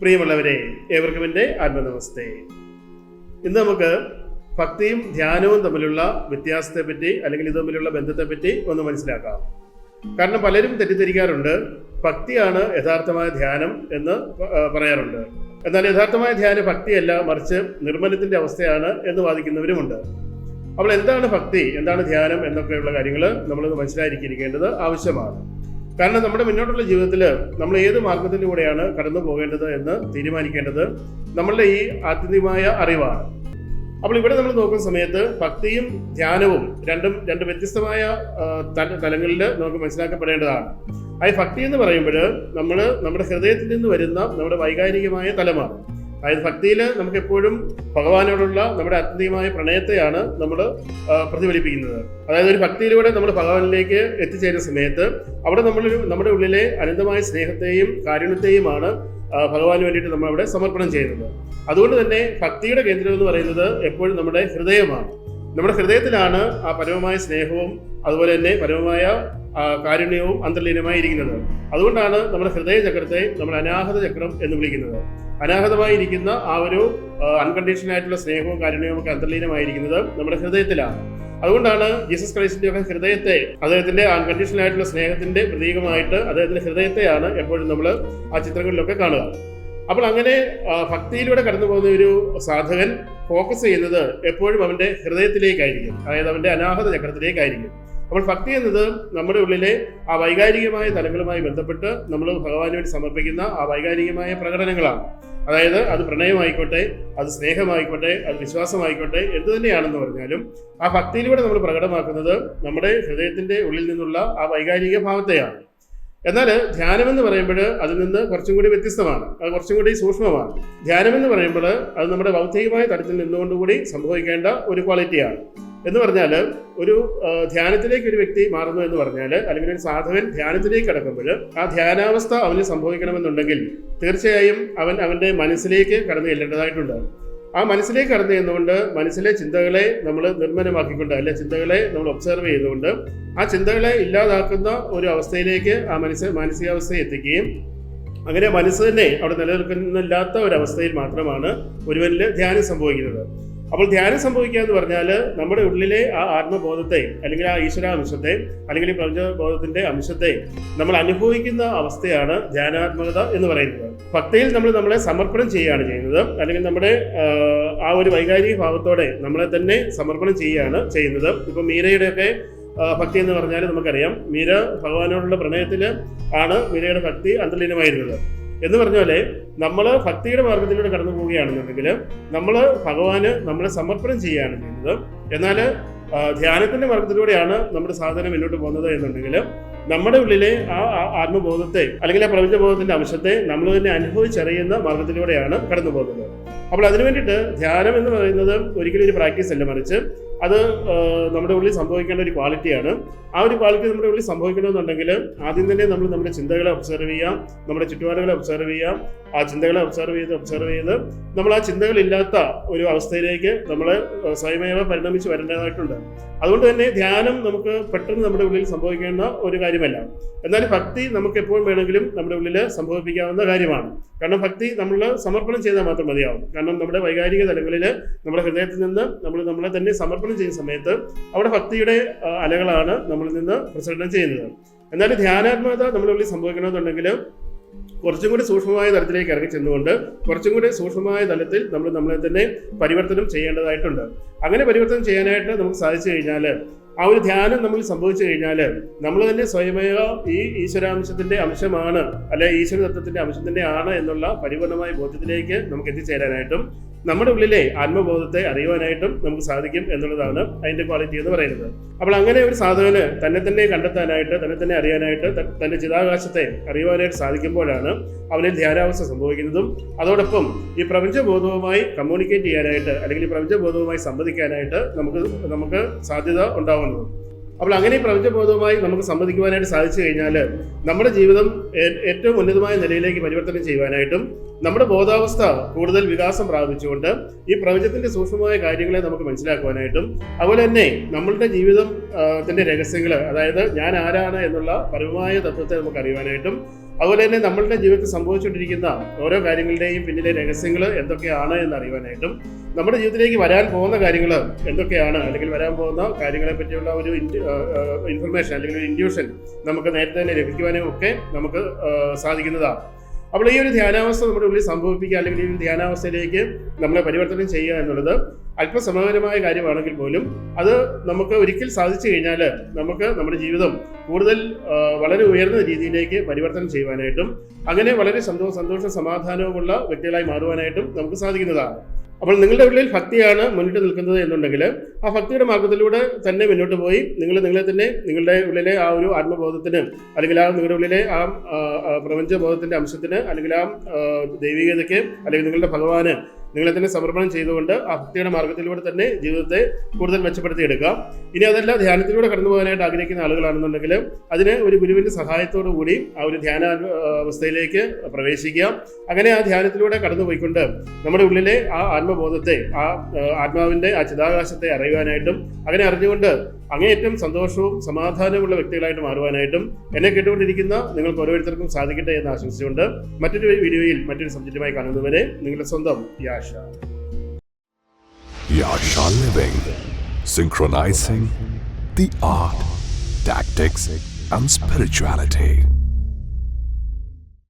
പ്രിയമുള്ളവരെ ഏവർക്കും എന്റെ ആത്മനമസ്തേ. ഇന്ന് നമുക്ക് ഭക്തിയും ധ്യാനവും തമ്മിലുള്ള വ്യത്യാസത്തെ പറ്റി അല്ലെങ്കിൽ ഇത് തമ്മിലുള്ള ബന്ധത്തെ പറ്റി ഒന്ന് മനസ്സിലാക്കാം. കാരണം പലരും തെറ്റിദ്ധരിക്കാറുണ്ട് ഭക്തിയാണ് യഥാർത്ഥമായ ധ്യാനം എന്ന് പറയാറുണ്ട്. എന്നാൽ യഥാർത്ഥമായ ധ്യാനം ഭക്തിയല്ല മറിച്ച് നിർമ്മലത്തിന്റെ അവസ്ഥയാണ് എന്ന് വാദിക്കുന്നവരുമുണ്ട്. അപ്പോൾ എന്താണ് ഭക്തി എന്താണ് ധ്യാനം എന്നൊക്കെയുള്ള കാര്യങ്ങൾ നമ്മൾ മനസ്സിലായിരിക്കേണ്ടത് ആവശ്യമാണ്. കാരണം നമ്മുടെ മുന്നോട്ടുള്ള ജീവിതത്തിൽ നമ്മൾ ഏത് മാർഗത്തിലൂടെയാണ് കടന്നു പോകേണ്ടത് എന്ന് തീരുമാനിക്കേണ്ടത് നമ്മളുടെ ഈ ആത്യന്തികമായ അറിവാണ്. അപ്പോൾ ഇവിടെ നമ്മൾ നോക്കുന്ന സമയത്ത് ഭക്തിയും ധ്യാനവും രണ്ടും രണ്ട് വ്യത്യസ്തമായ തലങ്ങളിൽ നമുക്ക് മനസ്സിലാക്കപ്പെടേണ്ടതാണ്. ആ ഭക്തി എന്ന് പറയുമ്പോൾ നമ്മൾ നമ്മുടെ ഹൃദയത്തിൽ നിന്ന് വരുന്ന നമ്മുടെ വൈകാരികമായ തലമാണ് അതായത് ഭക്തിയിൽ നമുക്ക് എപ്പോഴും ഭഗവാനോടുള്ള നമ്മുടെ ആത്യന്തികമായ പ്രണയത്തെയാണ് നമ്മൾ പ്രതിഫലിപ്പിക്കുന്നത്. അതായത് ഒരു ഭക്തിയിലൂടെ നമ്മൾ ഭഗവാനിലേക്ക് എത്തിച്ചേരുന്ന സമയത്ത് അവിടെ നമ്മൾ നമ്മുടെ ഉള്ളിലെ അനന്തമായ സ്നേഹത്തെയും കാരുണ്യത്തെയുമാണ് ഭഗവാന് വേണ്ടിയിട്ട് നമ്മൾ അവിടെ സമർപ്പണം ചെയ്യുന്നത്. അതുകൊണ്ട് തന്നെ ഭക്തിയുടെ കേന്ദ്രം എന്ന് പറയുന്നത് എപ്പോഴും നമ്മുടെ ഹൃദയമാണ്. നമ്മുടെ ഹൃദയത്തിലാണ് ആ പരമമായ സ്നേഹവും അതുപോലെ തന്നെ പരമമായ കാരുണ്യവും അന്തർലീനമായി ഇരിക്കുന്നത്. അതുകൊണ്ടാണ് നമ്മുടെ ഹൃദയ ചക്രത്തെ നമ്മൾ അനാഹത ചക്രം എന്ന് വിളിക്കുന്നത്. അനാഹതമായിരിക്കുന്ന ആ ഒരു അൺകണ്ടീഷണൽ ആയിട്ടുള്ള സ്നേഹവും കാരുണ്യവും ഒക്കെ അന്തർലീനമായിരിക്കുന്നത് നമ്മുടെ ഹൃദയത്തിലാണ്. അതുകൊണ്ടാണ് ജീസസ് ക്രൈസ്റ്റിന്റെ ഒക്കെ ഹൃദയത്തെ അദ്ദേഹത്തിന്റെ അൺകണ്ടീഷണൽ ആയിട്ടുള്ള സ്നേഹത്തിന്റെ പ്രതീകമായിട്ട് അദ്ദേഹത്തിന്റെ ഹൃദയത്തെയാണ് എപ്പോഴും നമ്മൾ ആ ചിത്രങ്ങളിലൊക്കെ കാണുക. അപ്പോൾ അങ്ങനെ ഭക്തിയിലൂടെ കടന്നു പോകുന്ന ഒരു സാധകൻ ഫോക്കസ് ചെയ്യുന്നത് എപ്പോഴും അവന്റെ ഹൃദയത്തിലേക്കായിരിക്കും. അതായത് അവന്റെ അനാഹത ചക്രത്തിലേക്കായിരിക്കും അപ്പോൾ ഭക്തി എന്നത് നമ്മുടെ ഉള്ളിലെ ആ വൈകാരികമായ തലങ്ങളുമായി ബന്ധപ്പെട്ട് നമ്മൾ ഭഗവാന് വേണ്ടി സമർപ്പിക്കുന്ന ആ വൈകാരികമായ പ്രകടനങ്ങളാണ്. അതായത് അത് പ്രണയമായിക്കോട്ടെ അത് സ്നേഹമായിക്കോട്ടെ അത് വിശ്വാസമായിക്കോട്ടെ എന്ത് തന്നെയാണെന്ന് പറഞ്ഞാലും ആ ഭക്തിയിലൂടെ നമ്മൾ പ്രകടമാക്കുന്നത് നമ്മുടെ ഹൃദയത്തിന്റെ ഉള്ളിൽ നിന്നുള്ള ആ വൈകാരിക ഭാവത്തെയാണ്. എന്നാൽ ധ്യാനം എന്ന് പറയുമ്പോൾ അതിൽ നിന്ന് കുറച്ചും കൂടി വ്യത്യസ്തമാണ്. അത് കുറച്ചും കൂടി സൂക്ഷ്മമാണ്. ധ്യാനം എന്ന് പറയുമ്പോൾ അത് നമ്മുടെ ഭൗതികമായ തലത്തിൽ നിന്നുകൊണ്ടുകൂടി സംഭവിക്കേണ്ട ഒരു ക്വാളിറ്റിയാണ്. എന്ന് പറഞ്ഞാൽ ഒരു ധ്യാനത്തിലേക്ക് ഒരു വ്യക്തി മാറുന്നു എന്ന് പറഞ്ഞാൽ അല്ലെങ്കിൽ ഒരു സാധകൻ ധ്യാനത്തിലേക്ക് കടക്കുമ്പോൾ ആ ധ്യാനാവസ്ഥ അവന് സംഭവിക്കണമെന്നുണ്ടെങ്കിൽ തീർച്ചയായും അവൻ അവന്റെ മനസ്സിലേക്ക് കടന്നു ചെല്ലേണ്ടതായിട്ടുണ്ട്. ആ മനസ്സിലേക്ക് കടന്നു ചെന്നുകൊണ്ട് മനസ്സിലെ ചിന്തകളെ നമ്മൾ നിർമ്മലമാക്കിക്കൊണ്ട് അല്ലെ ചിന്തകളെ നമ്മൾ ഒബ്സർവ് ചെയ്തുകൊണ്ട് ആ ചിന്തകളെ ഇല്ലാതാക്കുന്ന ഒരു അവസ്ഥയിലേക്ക് ആ മനസ്സ് മാനസികാവസ്ഥയെ എത്തിക്കുകയും അങ്ങനെ മനസ്സ് തന്നെ അവിടെ നിലനിൽക്കുന്നില്ലാത്ത ഒരവസ്ഥയിൽ മാത്രമാണ് ഒരുവനിൽ ധ്യാനം സംഭവിക്കുന്നത്. അപ്പോൾ ധ്യാനം സംഭവിക്കുക എന്ന് പറഞ്ഞാൽ നമ്മുടെ ഉള്ളിലെ ആ ആത്മബോധത്തെ അല്ലെങ്കിൽ ആ ഈശ്വരാംശത്തെ അല്ലെങ്കിൽ പ്രപഞ്ചബോധത്തിന്റെ അംശത്തെ നമ്മൾ അനുഭവിക്കുന്ന അവസ്ഥയാണ് ധ്യാനാത്മകത എന്ന് പറയുന്നത്. ഭക്തിയിൽ നമ്മൾ നമ്മളെ സമർപ്പണം ചെയ്യുകയാണ് ചെയ്യുന്നത്. അല്ലെങ്കിൽ നമ്മുടെ ആ, ഒരു വൈകാരിക ഭാവത്തോടെ നമ്മളെ തന്നെ സമർപ്പണം ചെയ്യുകയാണ് ചെയ്യുന്നത്. ഇപ്പം മീരയുടെയൊക്കെ ഭക്തി എന്ന് പറഞ്ഞാൽ നമുക്കറിയാം. മീര ഭഗവാനോടുള്ള പ്രണയത്തിൽ ആണ് മീരയുടെ ഭക്തി അന്തർലീനമായിരുന്നത്. എന്ന് പറഞ്ഞാൽ നമ്മൾ ഭക്തിയുടെ മാർഗത്തിലൂടെ കടന്നു പോവുകയാണെന്നുണ്ടെങ്കിൽ നമ്മൾ ഭഗവാന് നമ്മളെ സമർപ്പണം ചെയ്യുകയാണ് ചെയ്യുന്നത്. എന്നാൽ ധ്യാനത്തിന്റെ മാർഗത്തിലൂടെയാണ് നമ്മുടെ സാധനം മുന്നോട്ട് പോകുന്നത് എന്നുണ്ടെങ്കിൽ നമ്മുടെ ഉള്ളിലെ ആ ആത്മബോധത്തെ അല്ലെങ്കിൽ ആ പ്രപഞ്ചബോധത്തിന്റെ അംശത്തെ നമ്മൾ തന്നെ അനുഭവിച്ചറിയുന്ന മാർഗത്തിലൂടെയാണ് കടന്നു പോകുന്നത്. അപ്പോൾ അതിനു വേണ്ടിയിട്ട് ധ്യാനം എന്ന് പറയുന്നത് ഒരിക്കലും ഒരു പ്രാക്ടീസ് അല്ല. മറിച്ച് അത് നമ്മുടെ ഉള്ളിൽ സംഭവിക്കേണ്ട ഒരു ക്വാളിറ്റിയാണ്. ആ ഒരു ക്വാളിറ്റി നമ്മുടെ ഉള്ളിൽ സംഭവിക്കണമെന്നുണ്ടെങ്കിൽ ആദ്യം തന്നെ നമ്മൾ നമ്മുടെ ചിന്തകളെ ഒബ്സർവ് ചെയ്യാം നമ്മുടെ ചുറ്റുപാടുകളെ ഒബ്സർവ് ചെയ്യാം ആ ചിന്തകളെ ഒബ്സർവ് ചെയ്ത് ഒബ്സർവ് ചെയ്ത് നമ്മൾ ആ ചിന്തകളില്ലാത്ത ഒരു അവസ്ഥയിലേക്ക് നമ്മൾ സ്വയമേവ പരിണമിച്ച് വരേണ്ടതായിട്ടുണ്ട്. അതുകൊണ്ട് തന്നെ ധ്യാനം നമുക്ക് പെട്ടെന്ന് നമ്മുടെ ഉള്ളിൽ സംഭവിക്കേണ്ട ഒരു കാര്യമല്ല. എന്നാൽ ഭക്തി നമുക്ക് എപ്പോൾ വേണമെങ്കിലും നമ്മുടെ ഉള്ളിൽ സംഭവിപ്പിക്കാവുന്ന കാര്യമാണ്. കാരണം ഭക്തി നമ്മൾ സമർപ്പണം ചെയ്താൽ മാത്രം മതിയാവും. കാരണം നമ്മുടെ വൈകാരിക തലങ്ങളിൽ നമ്മുടെ ഹൃദയത്തിൽ നിന്ന് നമ്മൾ നമ്മളെ തന്നെ സമർപ്പണം ചെയ്യുന്ന സമയത്ത് അവിടെ ഭക്തിയുടെ അലകളാണ് നമ്മളിൽ നിന്ന് പ്രസരണം ചെയ്യുന്നത്. എന്നാൽ ധ്യാനാത്മകത നമ്മുടെ ഉള്ളിൽ സംഭവിക്കണമെന്നുണ്ടെങ്കിൽ കുറച്ചും കൂടി സൂക്ഷ്മമായ തലത്തിലേക്ക് ഇറങ്ങി ചെന്നുകൊണ്ട് കുറച്ചും കൂടി സൂക്ഷ്മമായ തലത്തിൽ നമ്മൾ നമ്മളെ തന്നെ പരിവർത്തനം ചെയ്യേണ്ടതായിട്ടുണ്ട്. അങ്ങനെ പരിവർത്തനം ചെയ്യാനായിട്ട് നമുക്ക് സാധിച്ചു കഴിഞ്ഞാൽ ആ ഒരു ധ്യാനം നമ്മൾ സംഭവിച്ചു കഴിഞ്ഞാൽ നമ്മൾ തന്നെ സ്വയമേവ ഈ ഈശ്വരാംശത്തിന്റെ അംശമാണ് അല്ലെ ഈശ്വര തത്വത്തിന്റെ അംശത്തിന്റെ ആണ് എന്നുള്ള പരിപൂർണമായ ബോധ്യത്തിലേക്ക് നമുക്ക് എത്തിച്ചേരാനായിട്ടും നമ്മുടെ ഉള്ളിലെ ആത്മബോധത്തെ അറിയുവാനായിട്ടും നമുക്ക് സാധിക്കും എന്നുള്ളതാണ് അതിന്റെ ക്വാളിറ്റി എന്ന് പറയുന്നത്. അപ്പോൾ അങ്ങനെ ഒരു സാധകന് തന്നെ തന്നെ കണ്ടെത്താനായിട്ട് തന്നെ തന്നെ അറിയാനായിട്ട് തന്റെ ചിതാകാശത്തെ അറിയുവാനായിട്ട് സാധിക്കുമ്പോഴാണ് അവനിൽ ധ്യാനാവസ്ഥ സംഭവിക്കുന്നതും. അതോടൊപ്പം ഈ പ്രപഞ്ചബോധവുമായി കമ്മ്യൂണിക്കേറ്റ് ചെയ്യാനായിട്ട് അല്ലെങ്കിൽ ഈ പ്രപഞ്ചബോധവുമായി സംവദിക്കാനായിട്ട് നമുക്ക് നമുക്ക് സാധ്യത ഉണ്ടാവുന്നത്. അപ്പോൾ അങ്ങനെ പ്രപഞ്ചബോധവുമായി നമുക്ക് സംവദിക്കുവാനായിട്ട് സാധിച്ചു കഴിഞ്ഞാൽ നമ്മുടെ ജീവിതം ഏറ്റവും ഉന്നതമായ നിലയിലേക്ക് പരിവർത്തനം ചെയ്യുവാനായിട്ടും നമ്മുടെ ബോധാവസ്ഥ കൂടുതൽ വികാസം പ്രാപിച്ചുകൊണ്ട് ഈ പ്രപഞ്ചത്തിന്റെ സൂക്ഷ്മമായ കാര്യങ്ങളെ നമുക്ക് മനസ്സിലാക്കുവാനായിട്ടും അതുപോലെ തന്നെ നമ്മളുടെ ജീവിതം ത്തിന്റെ രഹസ്യങ്ങൾ അതായത് ഞാൻ ആരാണ് എന്നുള്ള പരമമായ തത്വത്തെ നമുക്ക് അറിയുവാനായിട്ടും അതുപോലെ തന്നെ നമ്മളുടെ ജീവിതത്തിൽ സംഭവിച്ചുകൊണ്ടിരിക്കുന്ന ഓരോ കാര്യങ്ങളുടെയും പിന്നിലെ രഹസ്യങ്ങൾ എന്തൊക്കെയാണ് എന്ന് അറിയുവാനായിട്ടും നമ്മുടെ ജീവിതത്തിലേക്ക് വരാൻ പോകുന്ന കാര്യങ്ങൾ എന്തൊക്കെയാണ് അല്ലെങ്കിൽ വരാൻ പോകുന്ന കാര്യങ്ങളെ പറ്റിയുള്ള ഒരു ഇൻഫർമേഷൻ അല്ലെങ്കിൽ ഒരു ഇൻഡ്യൂഷൻ നമുക്ക് നേരത്തെ തന്നെ ലഭിക്കുവാനും ഒക്കെ നമുക്ക് സാധിക്കുന്നതാണ്. അപ്പോൾ ഈ ഒരു ധ്യാനാവസ്ഥ നമ്മുടെ ഉള്ളിൽ സംഭവിപ്പിക്കുക അല്ലെങ്കിൽ ഈ ഒരു ധ്യാനാവസ്ഥയിലേക്ക് നമ്മളെ പരിവർത്തനം ചെയ്യുക എന്നുള്ളത് അല്പസമകരമായ കാര്യമാണെങ്കിൽ പോലും അത് നമുക്ക് ഒരിക്കൽ സാധിച്ചു കഴിഞ്ഞാൽ നമുക്ക് നമ്മുടെ ജീവിതം കൂടുതൽ വളരെ ഉയർന്ന രീതിയിലേക്ക് പരിവർത്തനം ചെയ്യുവാനായിട്ടും അങ്ങനെ വളരെ സന്തോഷ സന്തോഷ സമാധാനവുമുള്ള വ്യക്തികളായി മാറുവാനായിട്ടും നമുക്ക് സാധിക്കുന്നതാണ്. അപ്പോൾ നിങ്ങളുടെ ഉള്ളിൽ ഭക്തിയാണ് മുന്നിട്ട് നിൽക്കുന്നത് എന്നുണ്ടെങ്കിൽ ആ ഭക്തിയുടെ മാർഗത്തിലൂടെ തന്നെ മുന്നോട്ട് പോയി നിങ്ങൾ നിങ്ങളെ തന്നെ നിങ്ങളുടെ ഉള്ളിലെ ആ ഒരു ആത്മബോധത്തിന് അല്ലെങ്കിൽ ആ നിങ്ങളുടെ ഉള്ളിലെ ആ പ്രപഞ്ചബോധത്തിന്റെ അംശത്തിന് അല്ലെങ്കിൽ ആ, ദൈവികതയ്ക്ക് അല്ലെങ്കിൽ നിങ്ങളുടെ ഭഗവാന് നിങ്ങളെ തന്നെ സമർപ്പണം ചെയ്തുകൊണ്ട് ആ ഭക്തിയുടെ മാർഗത്തിലൂടെ തന്നെ ജീവിതത്തെ കൂടുതൽ മെച്ചപ്പെടുത്തിയെടുക്കാം. ഇനി അതല്ല ധ്യാനത്തിലൂടെ കടന്നു പോകാനായിട്ട് ആഗ്രഹിക്കുന്ന ആളുകളാണെന്നുണ്ടെങ്കിൽ അതിന് ഒരു ഗുരുവിന്റെ സഹായത്തോടു കൂടി ആ ഒരു ധ്യാന അവസ്ഥയിലേക്ക് പ്രവേശിക്കാം. അങ്ങനെ ആ ധ്യാനത്തിലൂടെ കടന്നു പോയിക്കൊണ്ട് നമ്മുടെ ഉള്ളിലെ ആ ആത്മബോധത്തെ ആ ആത്മാവിന്റെ ആ ചിതാകാശത്തെ അറിയുവാനായിട്ടും അങ്ങനെ അറിഞ്ഞുകൊണ്ട് അങ്ങേയറ്റം സന്തോഷവും സമാധാനവുമുള്ള വ്യക്തികളായിട്ട് മാറുവാനായിട്ടും എന്നെ കേട്ടുകൊണ്ടിരിക്കുന്ന നിങ്ങൾക്ക് ഓരോരുത്തർക്കും സാധിക്കട്ടെ എന്ന് ആശംസിച്ചുകൊണ്ട് മറ്റൊരു വീഡിയോയിൽ മറ്റൊരു സബ്ജക്റ്റുമായി കാണുന്നവരെ നിങ്ങളുടെ സ്വന്തം യാഷ synchronizing the art, tactics, and spirituality.